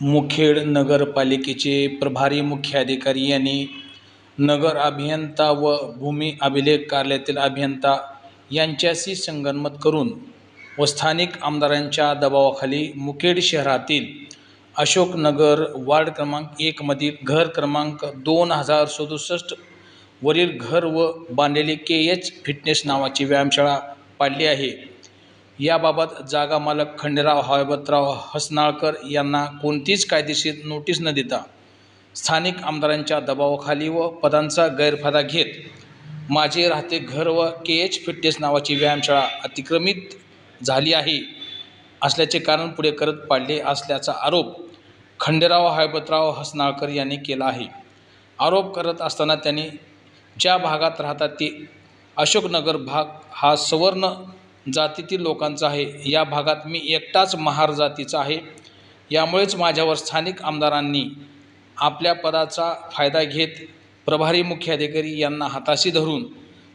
मुखेड नगरपालिकेचे प्रभारी मुख्याधिकारी यांनी नगर अभियंता व भूमी अभिलेख कार्यालयातील अभियंता यांच्याशी संगनमत करून व स्थानिक आमदारांच्या दबावाखाली मुखेड शहरातील अशोकनगर वार्ड क्रमांक एकमधील घर क्रमांक दोन हजार सदुसष्ट वरील घर व बांधलेली के एच फिटनेस नावाची व्यायामशाळा पाडली आहे. याबाबत जागा मालक खंडेराव हयबतराव हसनाळकर यांना कोणतीच कायदेशीर नोटीस न देता स्थानिक आमदारांच्या दबावाखाली व पदांचा गैरफायदा घेत माझे राहते घर व के एच फिटनेस नावाची व्यायामशाळा अतिक्रमित झाली आहे असल्याचे कारण पुढे करत पाडले असल्याचा आरोप खंडेराव हयबतराव हसनाळकर यांनी केला आहे. आरोप करत असताना त्यांनी ज्या भागात राहतात ते अशोकनगर भाग हा सवर्ण जातीतील लोकांचा आहे. या भागात मी एकटाच महार जातीचा आहे. यामुळेच माझ्यावर स्थानिक आमदारांनी आपल्या पदाचा फायदा घेत प्रभारी मुख्याधिकारी यांना हाताशी धरून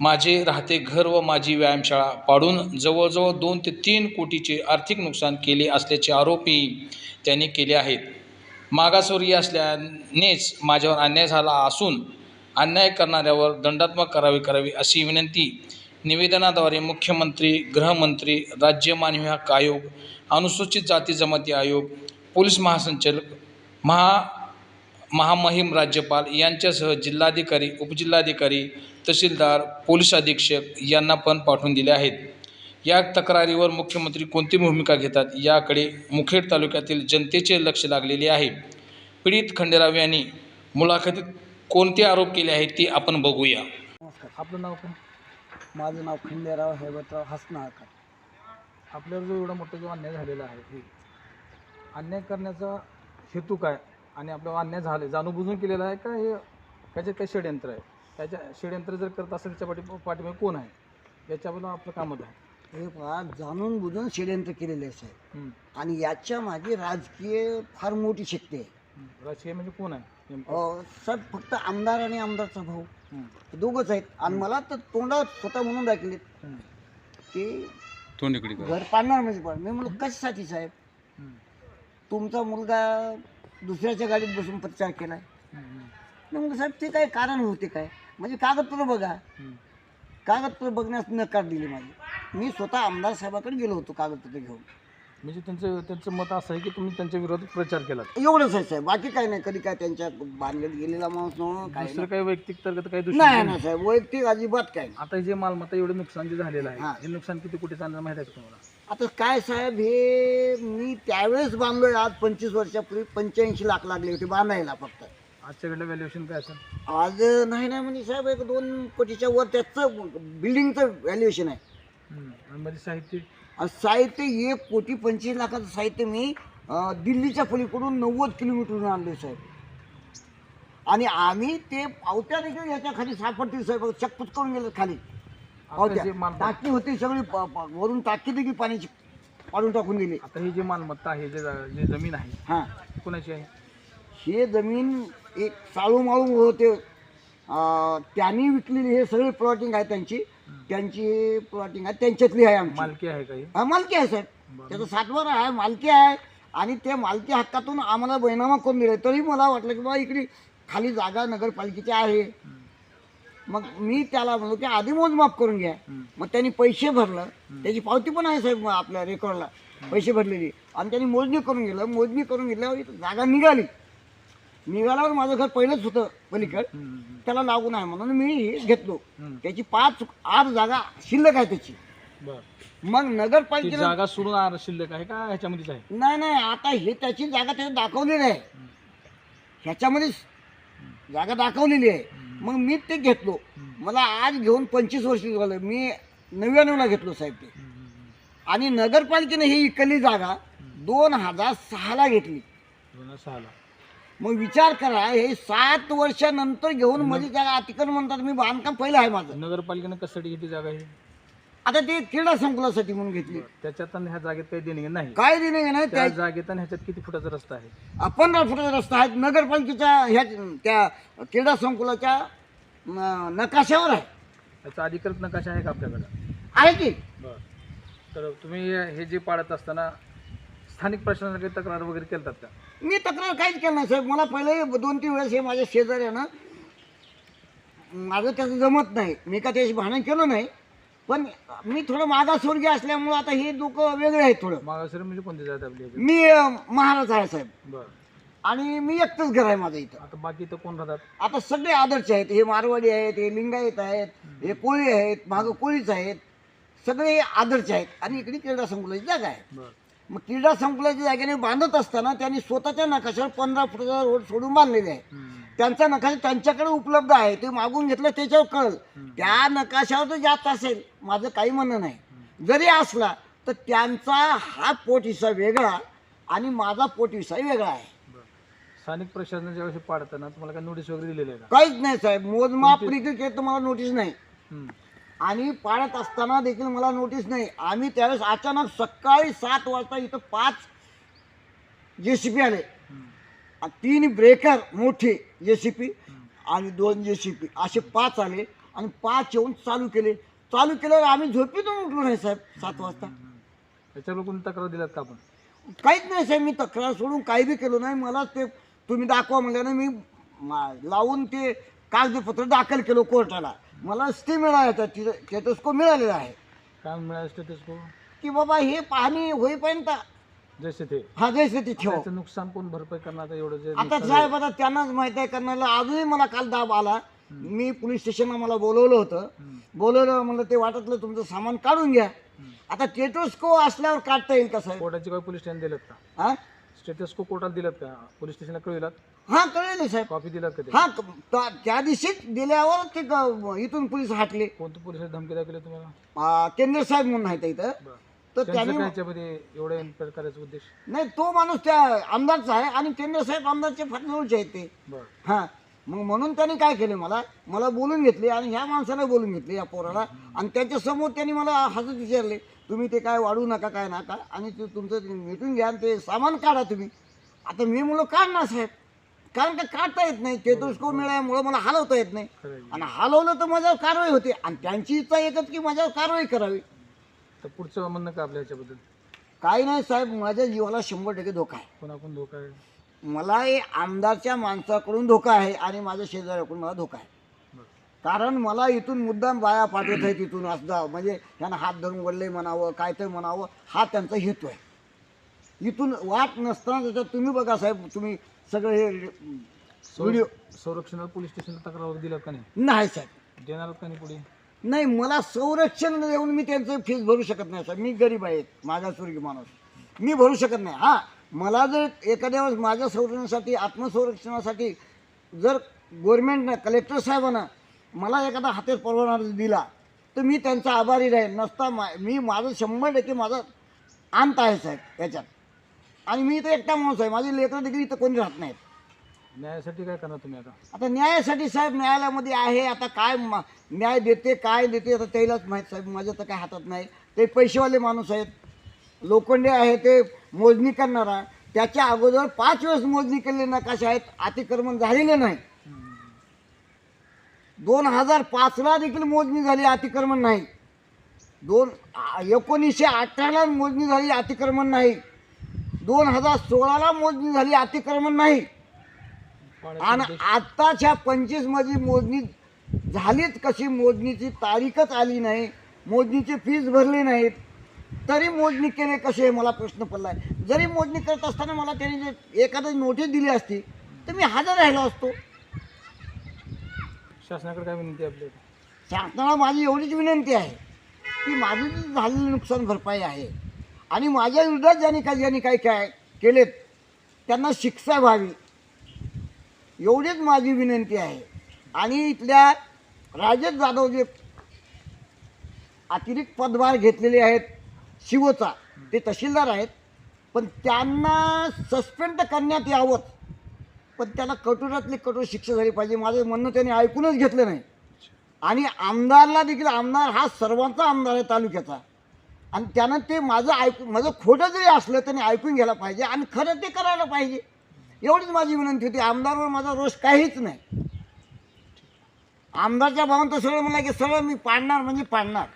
माझे राहते घर व माझी व्यायामशाळा पाडून जवळजवळ दोन ते तीन कोटीचे आर्थिक नुकसान केले असल्याचे आरोपही त्यांनी केले आहेत. मागासवर्गीय असल्यानेच माझ्यावर अन्याय झाला असून अन्याय करणाऱ्यावर दंडात्मक कारवाई करावी अशी विनंती निवेदनाद्वारे मुख्यमंत्री गृहमंत्री राज्य मानवी हक्क आयोग अनुसूचित जाती जमाती आयोग पोलीस महासंचालक महा महामहिम राज्यपाल यांच्यासह जिल्हाधिकारी उपजिल्हाधिकारी तहसीलदार पोलीस अधीक्षक यांना पण पाठवून दिले आहेत. या तक्रारीवर मुख्यमंत्री कोणती भूमिका घेतात याकडे मुखेड तालुक्यातील जनतेचे लक्ष लागलेले आहे. पीडित खंडेराव यांनी मुलाखतीत कोणते आरोप केले आहेत ते आपण बघूया. आपलं नाव माझं नाव खंडेराव हेबतराव हसनाळकर. आपल्यावर जो एवढा मोठा जो अन्याय झालेला आहे हे अन्याय करण्याचा हेतू काय? आणि आपल्यावर अन्याय झाले जाणूनबुजून केलेला आहे का? हे त्याच्यात काही षडयंत्र आहे? त्याच्या षडयंत्र जर करत असेल त्याच्या पाठी पाठीमागे कोण आहे? याच्याबद्दल आपलं कामत आहे? हे पहा जाणून बुजून षडयंत्र केलेले हं. आणि याच्या मागे राजकीय फार मोठी शक्ती आहे. राजकीय म्हणजे कोण आहे? अं, साहेब फक्त आमदार आणि आमदारचा भाऊ हं. हे दोघंच आहेत आणि मला तर तोंडावर स्वतः म्हणून दाखले. की तोंडीकडे घर पाडणार म्हणजे पण मी म्हणलो कशासाठी साहेब हं. तुमचा मुलगा दुसऱ्याच्या गाडीत बसून प्रचार केलाय हं. हं. मी म्हणलं साहेब ते काय कारण होते काय म्हणजे कागदपत्र बघा. कागदपत्र बघण्यास नकार दिली माझी मी स्वतः आमदार साहेबाकडे गेलो होतो कागदपत्र घेऊन म्हणजे त्यांचं त्यांचं मत असं आहे की तुम्ही त्यांच्या विरोधात प्रचार केला एवढंच आहे साहेब. बाकी काही नाही. कधी काय त्यांच्या बांधलेत गेलेला माणूस नव्हता, काय दुसरं काही वैयक्तिक तर काही. दुसरं नाही साहेब. वैयक्तिक अजिबात काय नाही. आता हे जे मालमत्ता एवढं नुकसान जे झालेलं हां. आहे हे. नुकसान किती कोटी चालणार माहिती आहे का तुम्हाला? आता काय साहेब हे मी त्यावेळेस बांधलोय आज पंचवीस वर्षापूर्वी पंच्याऐंशी लाख लागले होते बांधायला फक्त. आजच्याकडे व्हॅल्युएशन काय असेल? आज नाही नाही म्हणजे साहेब एक दोन कोटीच्या वर त्याचं बिल्डिंगचं व्हॅल्युएशन आहे. आणि मध्ये साहित्य आणि साहित्य एक कोटी पंचवीस लाखाचं साहित्य मी दिल्लीच्या पलीकडून नव्वद किलोमीटरहून आणले साहेब. आणि आम्ही ते पावत्या देखील याच्या खाली सापडतील साहेब. चकपूच करून गेले खाली. पावत्या. टाकी होती सगळी वरून टाकी देखील पाण्याची पाडून टाकून दिली. आता ही जी मालमत्ता आहे जे जमीन आहे हां. कोणाची आहे? हे जमीन एक साळू माळू होते त्यांनी विकलेली हे सगळे प्लॉटिंग आहे त्यांची. त्यांची प्लॉटिंग आहे त्यांच्यातली आहे आमची. मालकी आहे काही? हा मालकी आहे साहेब. त्याचं सातबार आहे मालकी आहे. आणि ते मालकी हक्कातून आम्हाला बैनामा करून दिले तरी मला वाटलं की बा इकडे खाली जागा नगरपालिकेची आहे. मग मी त्याला म्हणलो की आधी मोजमाप करून घ्या. मग त्यांनी पैसे भरलं. त्याची पावती पण आहे साहेब आपल्या रेकॉर्डला पैसे भरलेली. आणि त्यांनी मोजणी करून गेलं मोजणी करून घेतल्यावर जागा निघाली. निघाल्यावर माझं घर पहिलंच होतं पलीकड. त्याला लागून आहे म्हणून मी हे घेतलो. त्याची पाच आठ जागा शिल्लक आहे त्याची. मग ती नगरपालिकेला जागा सोडून आर शिल्लक आहे का ह्याच्यामध्येच आहे? नाही नाही आता हे त्याची जागा त्याने दाखवलेली आहे ह्याच्यामध्ये जागा दाखवलेली आहे. मग मी ते घेतलो. मला आज घेऊन पंचवीस वर्ष झालं. मी नव्याण्णवला घेतलो साहेब ते. आणि नगरपालिकेने ही इकली जागा दोन हजार सहाला घेतली. दोन हजार सहाला. मग विचार करा हे सात वर्षानंतर घेऊन माझी जागा अतिक्रमण म्हणतात मी बांधकाम पहिलं आहे माझं. नगरपालिकेने कशासाठी घेतली जागा ही. आता ते क्रीडा संकुलासाठी म्हणून घेतली. त्याच्यात आणि ह्या जागेत काही देणे नाही. काय दिले नाही त्या त्या जागेत आणि ह्याच्यात किती फुटाचा रस्ता आहे? पंधरा फुटाचा रस्ता आहे. नगरपालिकेच्या ह्या त्या क्रीडा संकुलाच्या नकाशावर आहे. त्याचा अधिकृत नकाशा आहे का आपल्याकडं? आहे की? बरं. तर तुम्ही हे जे पाडत असताना स्थानिक प्रशासनाकडे तक्रार वगैरे केलतात का? मी तक्रार काहीच केलं नाही साहेब. मला पहिले दोन तीन वेळेस हे माझ्या शेजाऱ्यानं माझं त्याचं जमत नाही. मी का त्याशी भांडण केलं नाही. पण मी थोडं मागासवर्गीय असल्यामुळं आता हे लोक वेगळे आहेत थोडं. मागासरी म्हणजे कोणती जात आपली? मी अं, महाराज आहे साहेब. बरं. आणि मी एकटंच घर आहे माझं इथं. आता बाकी इथं कोण राहतात? आता सगळे आदर्श आहेत. हे मारवाडी आहेत हे लिंगायत आहेत हे कोळी आहेत मागं कोळीच आहेत. सगळे आदर्श आहेत. आणि इकडे क्रीडा संकुलाची जागा आहे. बरं. मग क्रीडा संकुलाच्या जागेने बांधत असताना त्यांनी स्वतःच्या नकाशावर पंधरा फुटाचा रोड सोडून बांधलेले आहे. त्यांचा नकाशा त्यांच्याकडे उपलब्ध आहे ते मागून घेतलं त्याच्यावर कळ त्या नकाशावर तर जास्त असेल माझं काही म्हणणं नाही. जरी असला तर त्यांचा हा पोट हिस्सा वेगळा आणि माझा पोट हिस्सा वेगळा आहे. स्थानिक प्रशासनाच्या वेळेस पाडताना तुम्हाला काय नोटीस वगैरे दिलेली आहे का? काहीच नाही साहेब. मोजमाप तर मला नोटीस नाही. हम्म. आणि पाळत असताना देखील मला नोटीस नाही. आम्ही त्यावेळेस अचानक सकाळी सात वाजता इथं पाच जे सी पी आले. तीन ब्रेकर मोठे जे सी पी आणि दोन जे सी पी असे पाच आले आणि पाच येऊन चालू केले. चालू केल्यावर आम्ही झोपेतून उठलो नाही साहेब सात वाजता. त्याच्यावर कोणी तक्रार दिल्यात का आपण? काहीच नाही साहेब मी तक्रार सोडून काही बी केलो नाही. मला ते तुम्ही दाखवा म्हणल्यानं मी मा- लावून ते कागदपत्र दाखल केलं कोर्टाला. मला स्टे मिळाला तिथं स्टेटस्को मिळालेला आहे. काय मिळालं स्टेटस को बाबा हे पाहणी होईपर्यंत जसे ते. हा जैसे ते ठेव. त्याचं नुकसान कोण भरपाई करणार आता एवढं जे आता नुकसान साहेब आता त्यांनाच माहीत आहे करण्याला अजूनही मला काल दाब आला. मी पोलीस स्टेशनला मला बोलवलं होतं. हम्म. बोलवलं म्हणलं ते वाटतलं तुमचं सामान काढून घ्या. आता टेटोस्को असल्यावर काढता येईल का साहेब? कोर्टाची काही पोलीस स्टेशन दिलं का? हा? स्टेटस को कोर्टात दिलं का? पोलीस स्टेशनला कळविलात हा कळेल साहेब. कॉपी दिलात का ते? हा त्या- त्या दिवशीच दिल्यावर ते ग- इथून पोलीस हटले. कोणतं पोलिसांनी धमकी दाखवली तुम्हाला? आ, केंद्र साहेब म्हणून आहेत इथं. तर त्यांचं त्यांनी काय याच्यामध्ये एवढ्या इन्क्वायर करायचा उद्देश? नाही तो माणूस त्या आमदारचा आहे आणि केंद्र साहेब आमदारचे फार जवळचे आहेत ते. बरं. हा. मग म्हणून त्यांनी काय केले मला? मला बोलून घेतले आणि ह्या माणसाला बोलून घेतले या पोराला. आणि त्याच्यासमोर त्यांनी मला हसत विचारले तुम्ही ते काय वाढू नका काय नका? आणि ते तुमचं मिटून घ्या आणि ते सामान काढा तुम्ही. आता मी म्हणलो काढणार साहेब. कारण का काढता येत नाही? चेतुष्को मिळाल्यामुळं मला हलवता येत नाही. आणि हलवलं तर माझ्यावर कारवाई होते. आणि त्यांची इच्छा एकच की माझ्यावर कारवाई करावी. तर पुढचं म्हणणं का आपल्या ह्याच्याबद्दल? काही नाही साहेब. माझ्या जीवाला शंभर टक्के धोका आहे. कोणाकडून धोका आहे? मला हे आमदारच्या माणसाकडून धोका आहे आणि माझ्या शेजाऱ्याकडून मला धोका आहे. कारण मला इथून मुद्दाम बाया पाठवत आहेत इथून असदा म्हणजे त्यांना हात धरून वडले म्हणावं काय तर म्हणावं हा त्यांचा हेतू आहे. इथून वाट नसताना त्याच्यात तुम्ही बघा साहेब तुम्ही सगळे हे व्हिडिओ संरक्षणाला पोलीस स्टेशनला तक्रार दिलात का नाही? नाही साहेब. देणार का नाही पुढे? नाही मला संरक्षण देऊन मी त्यांचं फीस भरू शकत नाही साहेब. मी गरीब आहे मागासवर्गीय माणूस. मी भरू शकत नाही. हां मला जर एखाद्या वेळेस माझ्या संरक्षणासाठी आत्मसंरक्षणासाठी जर गव्हर्नमेंटनं कलेक्टर साहेबानं मला एखादा हातात परवाना दिला तर मी त्यांचा आभारी राहील नसता मा मी माझं शंभर टक्के माझा अंत आहे साहेब याच्यात आणि मी इथं एकटा माणूस आहे. माझे लेकरं देखील इथं कोणी राहत नाहीत. न्यायासाठी काय करणार तुम्ही आता? आता न्यायासाठी साहेब न्यायालयामध्ये आहे. आता काय मा- न्याय देते काय देते आता त्यालाच माहीत साहेब. माझ्या तर काय हातात नाही. ते पैसेवाले माणूस आहेत. लोखंडे आहे ते मोजणी करणारा त्याच्या अगोदर पाच वेळेस मोजणी केलेले नकाशे आहेत अतिक्रमण झालेले नाही. दोन हजार पाचला देखील मोजणी झाली अतिक्रमण नाही. दोन एकोणीसशे अठराला मोजणी झाली अतिक्रमण नाही. दोन हजार सोळाला मोजणी झाली अतिक्रमण नाही. आणि आत्ताच्या पंचवीसमध्ये मोजणी झालीच कशी? मोजणीची तारीखच आली नाही. मोजणीचे फीज भरले नाहीत. तरी मोजणी केले कसे मला प्रश्न पडला आहे जरी मोजणी करत असताना मला त्यांनी जर एखादी नोटीस दिली असती तर मी हजर राहिलो असतो. शासनाकडे काय विनंती आहे आपल्या शासनाला माझी एवढीच विनंती आहे की माझी जी झालेली नुकसान भरपाई आहे आणि माझ्या विरोधात ज्यांनी काही ज्यांनी काही काय केलेत त्यांना शिक्षा व्हावी. एवढीच माझी विनंती आहे. आणि इथल्या राजेश जाधव जे अतिरिक्त पदभार घेतलेले आहेत शिवचा. ते तहसीलदार आहेत. पण त्यांना सस्पेंड करण्यात यावं. पण त्याला कठोरातली कठोर शिक्षा झाली पाहिजे. माझं म्हणणं त्यांनी ऐकूनच घेतलं नाही. आणि आमदारला देखील आमदार हा सर्वांचा आमदार आहे तालुक्याचा. आणि त्यानं ते माझं ऐकून माझं खोटं जरी असलं त्यांनी ऐकून घ्यायला पाहिजे आणि खरं ते करायला पाहिजे. एवढीच माझी विनंती होती. आमदारवर माझा रोष काहीच नाही. आमदारच्या भावांत सरळ म्हणला की सरळ मी पाडणार म्हणजे पाडणार.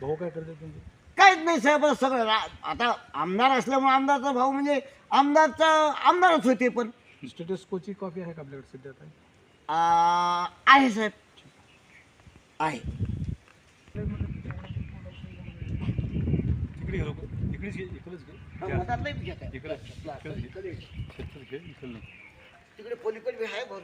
भाऊ काय करते तुमचे? काहीच नाही साहेब सगळं. रा- आता आमदार असल्यामुळे आमदारचा भाऊ म्हणजे आमदारचा आमदारच होते पण. स्टेटस कोची कॉपी आहे का आपल्याकडे सध्या आता? आ, आहे साहेब. आहे. इकडे घे लोक इकडेच घे इकडेच. इकडे. इकडे. तिकडे पलीकडे बी आहे बरोबर